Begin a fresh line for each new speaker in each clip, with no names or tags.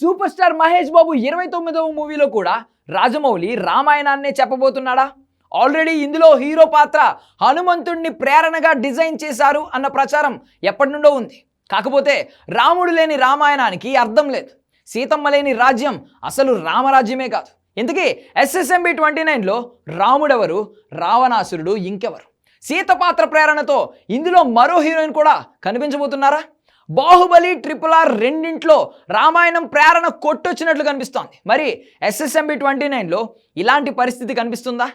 Super star Mahesh Babu ఇరవై తొమ్మిదవ మూవీలో కూడా రాజమౌళి రామాయణాన్నే చెప్పబోతున్నాడా? ఆల్రెడీ ఇందులో హీరో పాత్ర హనుమంతుణ్ణి ప్రేరణగా డిజైన్ చేశారు అన్న ప్రచారం ఎప్పటి నుండో ఉంది. కాకపోతే రాముడు లేని రామాయణానికి అర్థం లేదు. సీతమ్మ లేని రాజ్యం అసలు రామరాజ్యమే కాదు. ఇంతకీ ఎస్ఎస్ఎంబి ట్వంటీ నైన్లో రాముడెవరు? రావణాసురుడు ఇంకెవరు? సీత పాత్ర ప్రేరణతో ఇందులో మరో హీరోయిన్ కూడా కనిపించబోతున్నారా? బాహుబలి ట్రిపుల్ ఆర్ రెండింట్లో రామాయణం ప్రేరణ కొట్టొచ్చినట్లు కనిపిస్తోంది. మరి ఎస్ఎస్ఎంబి ట్వంటీ నైన్లో ఇలాంటి పరిస్థితి కనిపిస్తుందా?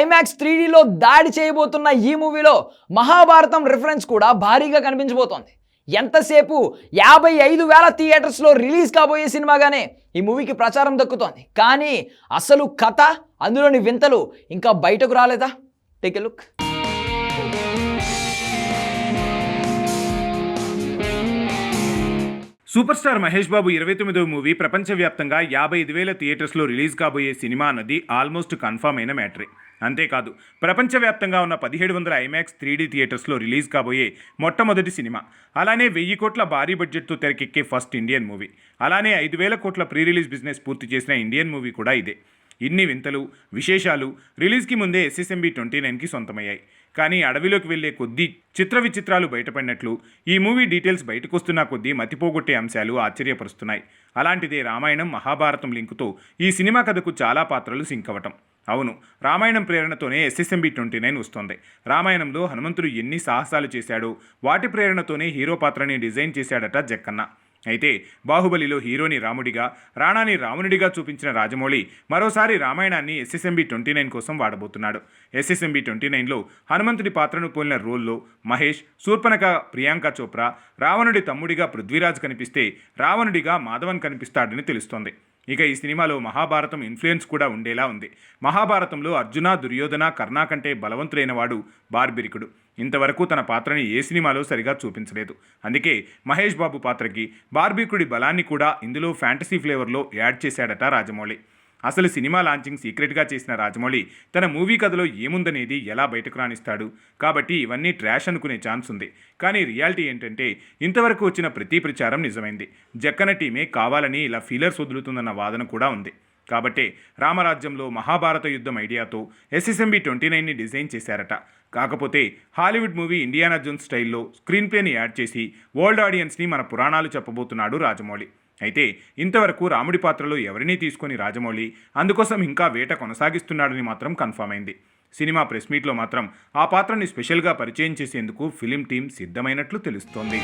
ఐమాక్స్ త్రీడీలో దాడి చేయబోతున్న ఈ మూవీలో మహాభారతం రిఫరెన్స్ కూడా భారీగా కనిపించబోతోంది. ఎంతసేపు? యాభై ఐదు వేల థియేటర్స్లో రిలీజ్ కాబోయే సినిమాగానే ఈ మూవీకి ప్రచారం దక్కుతోంది. కానీ అసలు కథ అందులోని వింతలు ఇంకా బయటకు రాలేదా? Take a look
super star Mahesh Babu ఇరవై తొమ్మిదవ మూవీ ప్రపంచవ్యాప్తంగా యాభై ఐదు వేల థియేటర్స్లో రిలీజ్ కాబోయే సినిమా అన్నది ఆల్మోస్ట్ కన్ఫామ్ అయిన మ్యాటరే. అంతేకాదు ప్రపంచవ్యాప్తంగా ఉన్న పదిహేడు వందల ఐమాక్స్ త్రీ డీ థియేటర్స్లో రిలీజ్ కాబోయే మొట్టమొదటి సినిమా. అలానే వెయ్యి కోట్ల భారీ బడ్జెట్తో తెరకెక్కే ఫస్ట్ ఇండియన్ మూవీ. అలానే ఐదు వేల కోట్ల ప్రీ రిలీజ్ బిజినెస్ పూర్తి చేసిన ఇండియన్ మూవీ కూడా ఇదే. ఇన్ని వింతలు విశేషాలు రిలీజ్కి ముందే ఎస్ఎస్ఎంబి ట్వంటీ నైన్కి సొంతమయ్యాయి. కానీ అడవిలోకి వెళ్ళే కొద్దీ చిత్ర విచిత్రాలు బయటపడినట్లు ఈ మూవీ డీటెయిల్స్ బయటకొస్తున్న కొద్దీ మతిపోగొట్టే అంశాలు ఆశ్చర్యపరుస్తున్నాయి. అలాంటిదే రామాయణం మహాభారతం లింకుతో ఈ సినిమా కథకు చాలా పాత్రలు సింక్ అవ్వటం. అవును రామాయణం ప్రేరణతోనే ఎస్ఎస్ఎంబి ట్వంటీ నైన్ వస్తోంది. రామాయణంలో హనుమంతుడు ఎన్ని సాహసాలు చేశాడో వాటి ప్రేరణతోనే హీరో పాత్రని డిజైన్ చేశాడట జక్కన్న. అయితే బాహుబలిలో హీరోని రాముడిగా రాణాని రావణుడిగా చూపించిన రాజమౌళి మరోసారి రామాయణాన్ని ఎస్ఎస్ఎంబి ట్వంటీ నైన్ కోసం వాడబోతున్నాడు. ఎస్ఎస్ఎంబి ట్వంటీ నైన్లో హనుమంతుడి పాత్రను పోలిన రోల్లో మహేష్ శూర్పణక ప్రియాంక చోప్రా రావణుడి తమ్ముడిగా పృథ్వీరాజ్ కనిపిస్తే రావణుడిగా మాధవన్ కనిపిస్తాడని తెలుస్తోంది. ఇక ఈ సినిమాలో మహాభారతం ఇన్ఫ్లుయెన్స్ కూడా ఉండేలా ఉంది. మహాభారతంలో అర్జున దుర్యోధన కర్ణ కంటే బలవంతులైన వాడు బార్బిరికుడు. ఇంతవరకు తన పాత్రని ఏ సినిమాలో సరిగా చూపించలేదు. అందుకే మహేష్ బాబు పాత్రకి బార్బికుడి బలాన్ని కూడా ఇందులో ఫ్యాంటసీ ఫ్లేవర్లో యాడ్ చేశాడట రాజమౌళి. అసలు సినిమా లాంచింగ్ సీక్రెట్గా చేసిన రాజమౌళి తన మూవీ కథలో ఏముందనేది ఎలా బయటకు రాణిస్తాడు? కాబట్టి ఇవన్నీ ట్రాష్ అనుకునే ఛాన్స్ ఉంది. కానీ రియాలిటీ ఏంటంటే ఇంతవరకు వచ్చిన ప్రతి ప్రచారం నిజమైంది. జక్కన టీమే కావాలని ఇలా ఫీలర్స్ వదులుతుందన్న వాదన కూడా ఉంది. కాబట్టే రామరాజ్యంలో మహాభారత యుద్ధం ఐడియాతో ఎస్ఎస్ఎంబి ట్వంటీ నైన్ని డిజైన్ చేశారట. కాకపోతే హాలీవుడ్ మూవీ ఇండియానా జోన్స్ స్టైల్లో స్క్రీన్ ప్లేని యాడ్ చేసి వరల్డ్ ఆడియన్స్ని మన పురాణాలు చెప్పబోతున్నాడు రాజమౌళి. అయితే ఇంతవరకు రాముడి పాత్రలో ఎవరినీ తీసుకొని రాజమౌళి అందుకోసం ఇంకా వేట కొనసాగిస్తున్నాడని మాత్రం కన్ఫర్మ్ అయింది. సినిమా ప్రెస్ మీట్లో మాత్రం ఆ పాత్రని స్పెషల్గా పరిచయం చేసేందుకు ఫిలిం టీం సిద్ధమైనట్లు తెలుస్తోంది.